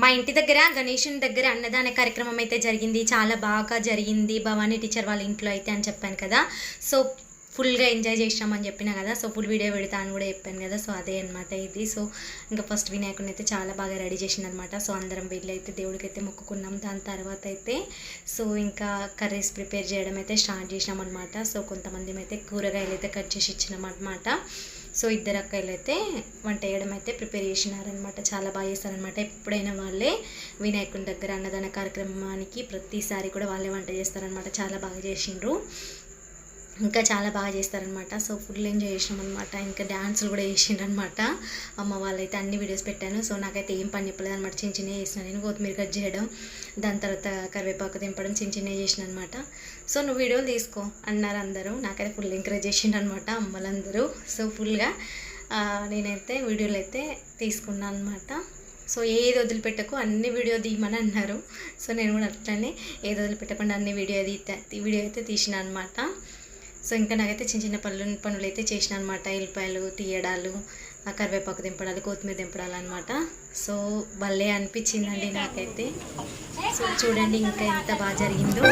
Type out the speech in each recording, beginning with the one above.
మా ఇంటి దగ్గర గణేషుని దగ్గర అన్నదాన కార్యక్రమం అయితే జరిగింది. చాలా బాగా జరిగింది. భవానీ టీచర్ వాళ్ళ ఇంట్లో అయితే అని చెప్పాను కదా. సో ఫుల్గా ఎంజాయ్ చేసినామని చెప్పిన కదా. సో ఫుల్ వీడియో పెడతా అని కూడా చెప్పాను కదా. సో అదే అనమాట ఇది. సో ఇంకా ఫస్ట్ వినాయకుని అయితే చాలా బాగా రెడీ చేసింది అనమాట సో అందరం వెళ్ళి అయితే దేవుడికి అయితే మొక్కుకున్నాం. దాని తర్వాత అయితే సో ఇంకా కర్రీస్ ప్రిపేర్ చేయడం అయితే స్టార్ట్ చేసినాం అనమాట సో కొంతమంది అయితే కూరగాయలు అయితే కట్ చేసి ఇచ్చినాం అనమాట సో ఇద్దరు అక్కలు అయితే వంట చేయడం అయితే ప్రిపేర్ చేసినారనమాట చాలా బాగా చేస్తారనమాట ఎప్పుడైనా వాళ్ళే వినాయకుని దగ్గర అన్నదాన కార్యక్రమానికి ప్రతిసారి కూడా వాళ్ళే వంట చేస్తారనమాట చాలా బాగా చేసిండ్రు. ఇంకా చాలా బాగా చేస్తారనమాట సో ఫుల్ ఎంజాయ్ చేసినాం అనమాట ఇంకా డ్యాన్సులు కూడా చేసిండ్రనమాట అమ్మ వాళ్ళైతే అన్ని వీడియోస్ పెట్టాను. సో నాకైతే ఏం పని చెప్పలేదు అనమాట చిన్న చిన్న చేసిన నేను. కొత్తిమీర కట్ చేయడం దాని తర్వాత కరివేపాకు దింపడం చిన్న చిన్న చేసిన అనమాట సో నువ్వు వీడియోలు తీసుకో అన్నారు అందరూ. నాకైతే ఫుల్ ఎంకరేజ్ చేసిండ్రు అనమాట అమ్మలందరూ. సో ఫుల్గా నేనైతే వీడియోలు అయితే తీసుకున్నాను అనమాట సో ఏది వదిలిపెట్టకు అన్ని వీడియో తీయమని అన్నారు. సో నేను కూడా అట్లనే ఏది వదిలిపెట్టకుండా అన్ని వీడియో తీ వీడియో అయితే తీసిన అనమాట సో ఇంకా నాకైతే చిన్న చిన్న పనులు పనులు అయితే చేసిన అనమాట ఎల్లిపాయలు తీయడాలు ఆ కరివేపాకు దింపడాలు కొత్తిమీర దింపడాలు అనమాట సో భలే అనిపించిందండి నాకైతే. సో చూడండి ఇంకా ఎంత బాగా జరిగిందో.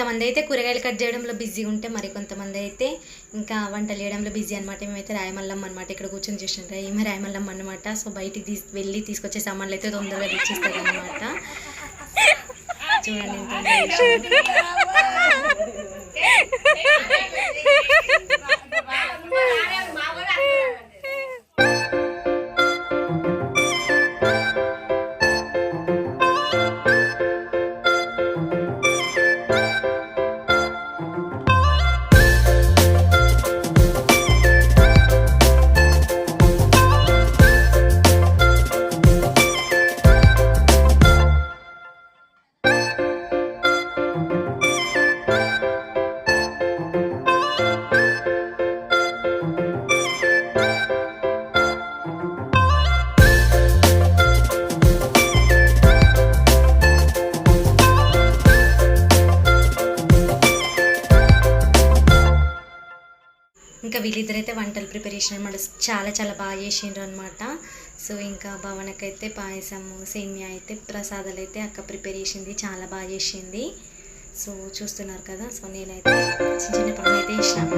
కొంతమంది అయితే కూరగాయలు కట్ చేయడంలో బిజీ ఉంటే మరి కొంతమంది అయితే ఇంకా వంటలు చేయడంలో బిజీ అనమాట మేమైతే రాయమల్లం అనమాట ఇక్కడ కూర్చొని చూసినాం ఏమే రాయమల్లం అనమాట సో బయటికి తీసి వెళ్ళి తీసుకొచ్చే సామాన్లు అయితే తొందరగా తెచ్చిస్తారు అనమాట చూడండి ఇంకా వీళ్ళిద్దరైతే వంటలు ప్రిపరేషన్ అనమాట చాలా చాలా బాగా చేసిండ్రు అనమాట సో ఇంకా భవనకైతే పాయసము సేమియా అయితే ప్రసాదాలు అయితే అక్క ప్రిపేర్ చేసింది చాలా బాగా చేసింది. సో చూస్తున్నారు కదా. సో నేనైతే చిన్న చిన్న పనులు అయితే ఇష్టం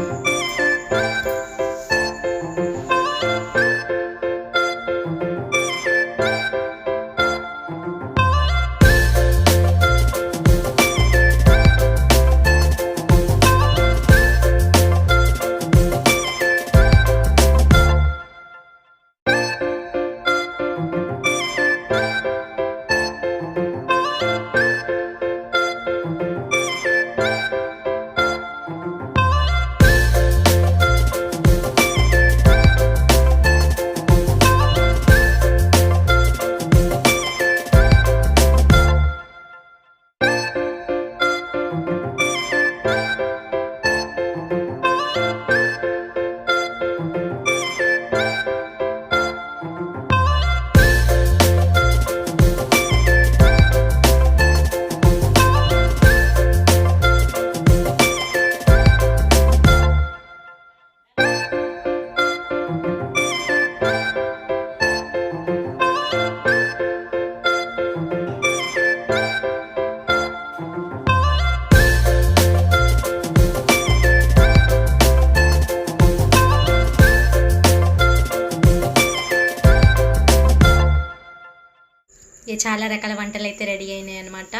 చాలా రకాల వంటలు అయితే రెడీ అయినాయి అనమాట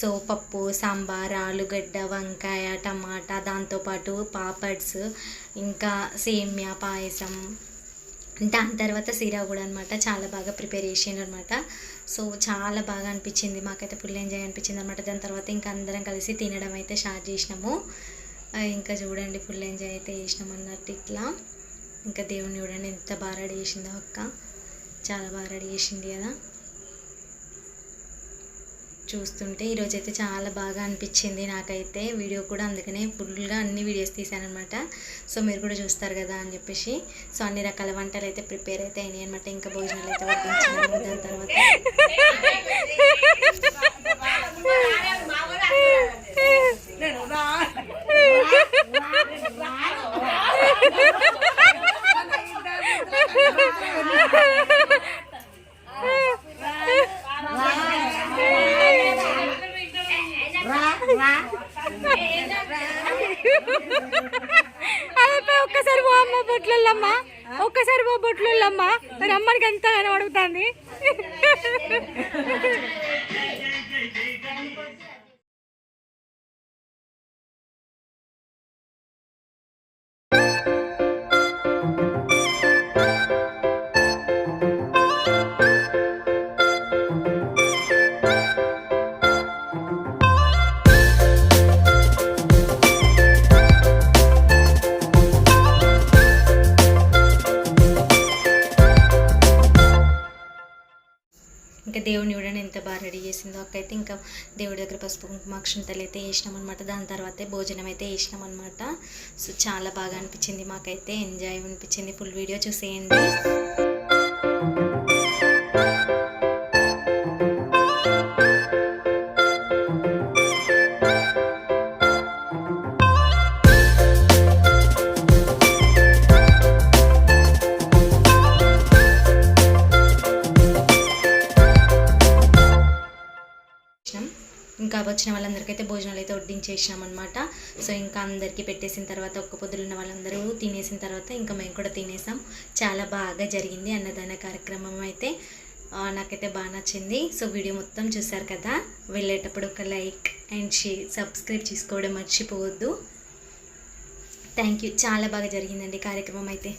సో పప్పు సాంబార్ ఆలుగడ్డ వంకాయ టమాటా దాంతోపాటు పాపడ్స్ ఇంకా సేమ్యా పాయసం దాని తర్వాత సీరా కూడా అనమాట చాలా బాగా ప్రిపేర్ చేసిండ్రు అనమాట సో చాలా బాగా అనిపించింది. మాకైతే ఫుల్ ఎంజాయ్ అనిపించింది అనమాట దాని తర్వాత ఇంకా అందరం కలిసి తినడం అయితే స్టార్ట్ చేసినాము. ఇంకా చూడండి ఫుల్ ఎంజాయ్ అయితే చేసినాం అన్నట్టు ఇట్లా. ఇంకా దేవుడిని చూడండి ఎంత బాగా రెడీ చేసిందో అక్క. చాలా బాగా రెడీ చేసింది కదా. చూస్తుంటే ఈరోజు అయితే చాలా బాగా అనిపించింది నాకైతే వీడియో కూడా అందుకనే ఫుల్గా అన్ని వీడియోస్ తీసానమాట సో మీరు కూడా చూస్తారు కదా అని చెప్పేసి సో అన్ని రకాల వంటలు అయితే ప్రిపేర్ అయితే అయినాయి అనమాట ఇంకా భోజనాలు అయితే వడ్డించినాము దాని తర్వాత ఒక్కసారి పో అమ్మ బొట్లమ్మ ఒక్కసారి పో బొట్లమ్మ ఎంత కనబడుతుంది దేవుని చూడండి ఎంత బాగా రెడీ చేసిందో. అక్క అయితే ఇంకా దేవుడి దగ్గర పసుపు కుంకుమ అయితే వేసినాం అనమాట దాని తర్వాతే భోజనం అయితే వేసినాం సో చాలా బాగా అనిపించింది మాకైతే. ఎంజాయ్ అనిపించింది. ఫుల్ వీడియో చూసేయండి. ఇంకా వచ్చిన వాళ్ళందరికైతే భోజనాలు అయితే వడ్డించేసినామన్నమాట. సో ఇంకా అందరికీ పెట్టేసిన తర్వాత ఒక్క పొద్దులున్న వాళ్ళందరూ తినేసిన తర్వాత ఇంకా మేము కూడా తినేసాం. చాలా బాగా జరిగింది అన్నదాన కార్యక్రమం అయితే. నాకైతే బాగా నచ్చింది. సో వీడియో మొత్తం చూసారు కదా? వెళ్ళేటప్పుడు ఒక లైక్ అండ్ షేర్ సబ్స్క్రైబ్ చేసుకోవడం మర్చిపోవద్దు. థ్యాంక్ యూ చాలా బాగా జరిగిందండి కార్యక్రమం అయితే.